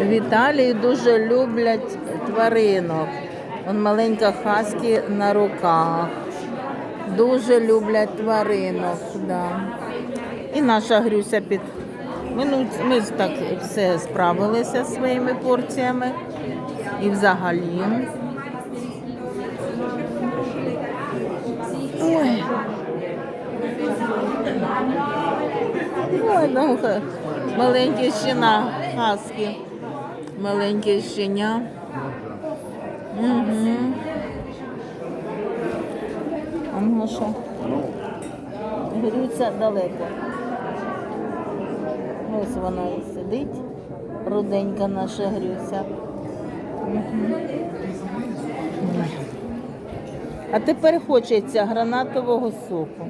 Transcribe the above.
В Італії дуже люблять тваринок. Вон маленька хаскі на руках. Дуже люблять тваринок. Да. І наша Грюся під. Ми, ну, ми так все справилися зі своїми порціями. І взагалі. Ой. Ой, ну, маленьке щеня, хаски. Маленьке щеня. Угу. Ну? Грються далеко. Ось вона сидить. Руденька наша Грюся. А тепер хочеться гранатового соку.